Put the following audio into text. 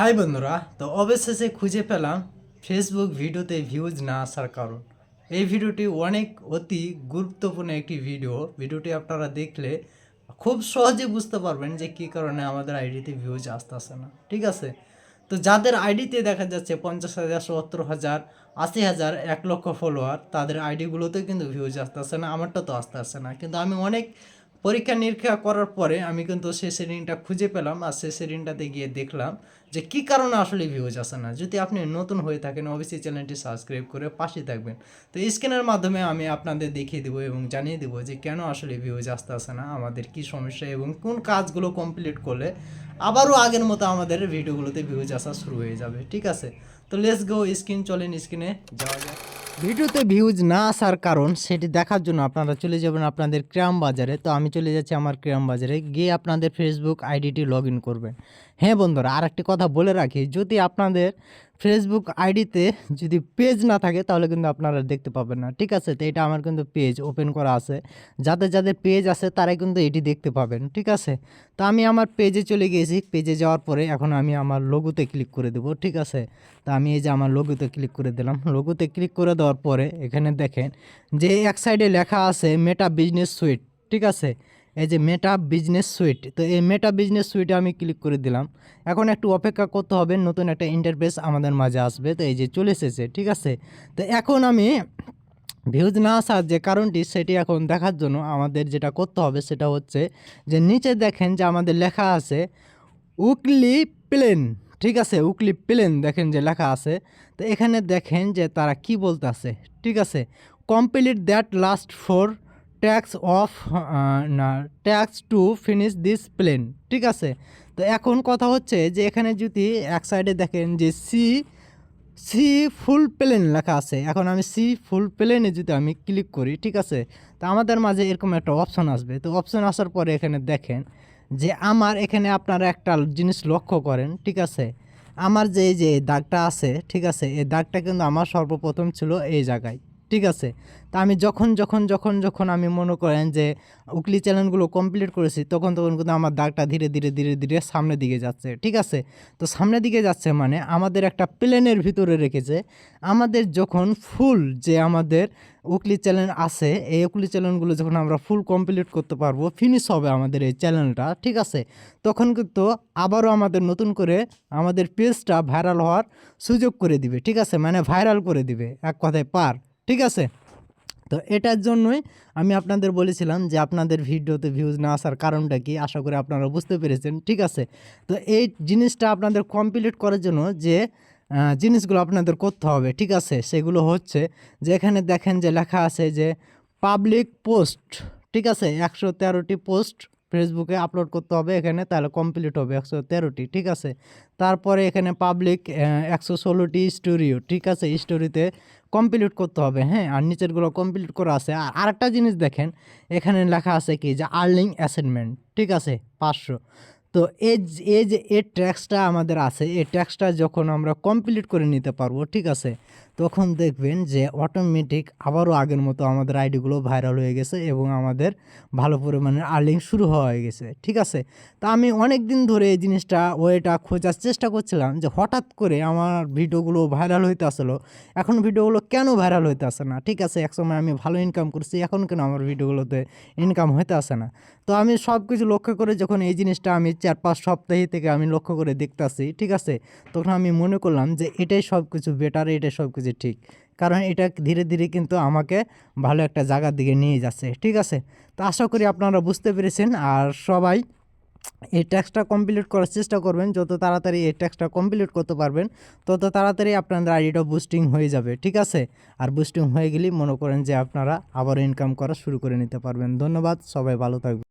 High বন্ধুরা, তো অবশেষে খুঁজে পেলাম ফেসবুক ভিডিওতে ভিউজ না আসার কারণ। এই ভিডিওটি অনেক অতি গুরুত্বপূর্ণ একটি ভিডিও ভিডিওটি আপনারা দেখলে খুব সহজে বুঝতে পারবেন যে কী কারণে আমাদের আইডিতে ভিউজ আসতেছে না। ঠিক আছে? তো যাদের আইডিতে দেখা যাচ্ছে পঞ্চাশ হাজার, সত্তর হাজার, আশি হাজার, এক লক্ষ ফলোয়ার তাদের আইডিগুলোতেও কিন্তু ভিউজ আসতেছে না, আমারটা তো আসতে আসছে না। কিন্তু আমি অনেক পরীক্ষা নিরীক্ষা করার পরে আমি কিন্তু সেই সেটিংটা খুঁজে পেলাম আর সেই সেটিংটাতে গিয়ে দেখলাম যে কী কারণে আসলে ভিউজ আসে না। যদি আপনি নতুন হয়ে থাকেন অবশ্যই চ্যানেলটি সাবস্ক্রাইব করে পাশে থাকবেন। তো স্ক্রিনের মাধ্যমে আমি আপনাদের দেখিয়ে দেবো এবং জানিয়ে দেবো যে কেন আসলে ভিউজ আসতে আসে না, আমাদের কি সমস্যা এবং কোন কাজগুলো কমপ্লিট করলে আবারও আগের মতো আমাদের ভিডিওগুলোতে ভিউজ আসা শুরু হয়ে যাবে। ঠিক আছে? তো লেটস গো স্ক্রিন চলেন স্ক্রিনে যাওয়া যায় ভিডিওতে ভিউজ না আসার কারণ সেটি দেখার জন্য আপনারা চলে যাবেন আপনাদের ক্রাম বাজারে। তো আমি চলে যাচ্ছি আমার ক্রাম বাজারে, গিয়ে আপনাদের ফেসবুক আইডিটি লগ করবেন। হ্যাঁ বন্ধুরা আর একটি কথা বলে রাখি, যদি আপনাদের ফেসবুক আইডিতে যদি পেজ না থাকে, তাহলে কিন্তু আপনারা দেখতে পাবেন না। ঠিক আছে? তো এটা আমার কিন্তু পেজ ওপেন করা আছে। যাদের যাদের পেজ আছে, তারাই কিন্তু এটি দেখতে পাবেন। ঠিক আছে? তো আমি আমার পেজে চলে গিয়েছি। পেজে যাওয়ার পরে এখন আমি আমার লোগোতে ক্লিক করে দেবো। ঠিক আছে? তো আমি এই যে আমার লোগোতে ক্লিক করে দিলাম। লোগোতে ক্লিক করে দেওয়ার পরে এখানে দেখেন যে এক সাইডে লেখা আছে মেটা বিজনেস সুইট ঠিক আছে? এই যে মেটা বিজনেস সুইট তো এই মেটা বিজনেস সুইটে আমি ক্লিক করে দিলাম। এখন একটু অপেক্ষা করতে হবে, নতুন একটা ইন্টারফেস আমাদের মাঝে আসবে, তো এই যে চলে এসেছে, ঠিক আছে? তো এখন আমি ভিউজ না আসার যে কারণটি, সেটি এখন দেখার জন্য আমাদের যেটা করতে হবে, সেটা হচ্ছে যে নিচে দেখেন যে আমাদের লেখা আছে উকলি প্লেন ঠিক আছে? উকলি প্লেন দেখেন যে লেখা আছে। তো এখানে দেখেন যে তারা কি বলতেছে, ঠিক আছে? Complete that last four tasks of না tasks to finish this plan ঠিক আছে? তো এখন কথা হচ্ছে যে এখানে যদি এক সাইডে দেখেন যে সি সি ফুল প্লেন লেখা আছে। এখন আমি সি ফুল প্লেনে যদি আমি ক্লিক করি, ঠিক আছে? তো আমাদের মাঝে এরকম একটা অপশন আসবে। তো অপশন আসার পরে এখানে দেখেন যে আমার এখানে আপনারা একটা জিনিস লক্ষ্য করেন, ঠিক আছে? আমার যে যে দাগটা আছে, ঠিক আছে? এই দাগটা কিন্তু আমার সর্বপ্রথম ছিল এই জায়গায়। ঠিক আছে? তা আমি যখন যখন যখন যখন আমি মনে করেন যে উকলি চ্যানেলগুলো কমপ্লিট করেছি, তখন তখন কিন্তু আমার দাগটা ধীরে ধীরে ধীরে ধীরে সামনের দিকে যাচ্ছে, ঠিক আছে? তো সামনের দিকে যাচ্ছে মানে আমাদের একটা প্লেনের ভিতরে রেখেছে, আমাদের যখন ফুল যে আমাদের উকলি চ্যানেল আছে, এই উকলি চ্যানেলগুলো যখন আমরা ফুল কমপ্লিট করতে পারব ফিনিশ হবে আমাদের এই চ্যানেলটা ঠিক আছে? তখন কিন্তু আবারও আমাদের নতুন করে আমাদের পেজটা ভাইরাল হওয়ার সুযোগ করে দিবে, ঠিক আছে? মানে ভাইরাল করে দিবে, এক কথায় পার। ঠিক আছে? তো এটার জন্যই আমি আপনাদের বলেছিলাম যে আপনাদের ভিডিওতে ভিউজ না আসার কারণটা কি? আশা করি আপনারা বুঝতে পেরেছেন, ঠিক আছে? তো এই জিনিসটা আপনাদের কমপ্লিট করার জন্য যে জিনিসগুলো আপনাদের করতে হবে, ঠিক আছে? সেগুলো হচ্ছে যে এখানে দেখেন যে লেখা আছে যে পাবলিক পোস্ট ঠিক আছে? একশো তেরোটি পোস্ট ফেসবুকে আপলোড করতে হবে, এখানে তাহলে কমপ্লিট হবে একশো তেরোটি, ঠিক আছে? তারপরে এখানে পাবলিক একশো ষোলোটি স্টোরিও ঠিক আছে? স্টোরিতে কমপ্লিট করতে হবে হ্যাঁ? আর নিচেরগুলো কমপ্লিট করা আছে। আর আরেকটা জিনিস দেখেন, এখানে লেখা আছে কি? যে আর্লিং অ্যাসাইনমেন্ট ঠিক আছে? পাঁচশো। তো এই এই যে, এই ট্যাক্সটা আমাদের আছে, এই ট্যাক্সটা যখন আমরা কমপ্লিট করে নিতে পারব, ঠিক আছে? তখন দেখবেন যে অটোমেটিক আবারও আগের মতো আমাদের আইডিগুলো ভাইরাল হয়ে গেছে এবং আমাদের ভালো পরিমাণে আর্লিং শুরু হয়ে গেছে, ঠিক আছে? তা আমি অনেক দিন ধরে এই জিনিসটা, ওয়েটা খোঁজার চেষ্টা করছিলাম যে হঠাৎ করে আমার ভিডিওগুলো ভাইরাল হইতে আসলো। এখন ভিডিওগুলো কেন ভাইরাল হইতে আসে না? ঠিক আছে, একসময় আমি ভালো ইনকাম করছি, এখন কেন আমার ভিডিওগুলোতে ইনকাম হইতে আসে না? তো আমি সব কিছু লক্ষ্য করে যখন এই জিনিসটা আমি চার পাঁচ সপ্তাহে থেকে আমি লক্ষ্য করে দেখতেছি, ঠিক আছে? তখন আমি মনে করলাম যে এটাই সব কিছু বেটার এটাই সব কিছু ঠিক। কারণ এটা ধীরে ধীরে কিন্তু আমাকে ভালো একটা জায়গার দিকে নিয়ে যাচ্ছে, ঠিক আছে? তো আশা করি আপনারা বুঝতে পেরেছেন। আর সবাই এই ট্যাক্সটা কমপ্লিট করার চেষ্টা করবেন। যত তাড়াতাড়ি এই ট্যাক্সটা কমপ্লিট করতে পারবেন, তত তাড়াতাড়ি আপনাদের আইডিটা বুস্টিং হয়ে যাবে, ঠিক আছে? আর বুস্টিং হয়ে গেলেই মনে করেন যে আপনারা আবার ইনকাম করা শুরু করে নিতে পারবেন। ধন্যবাদ, সবাই ভালো থাকবেন।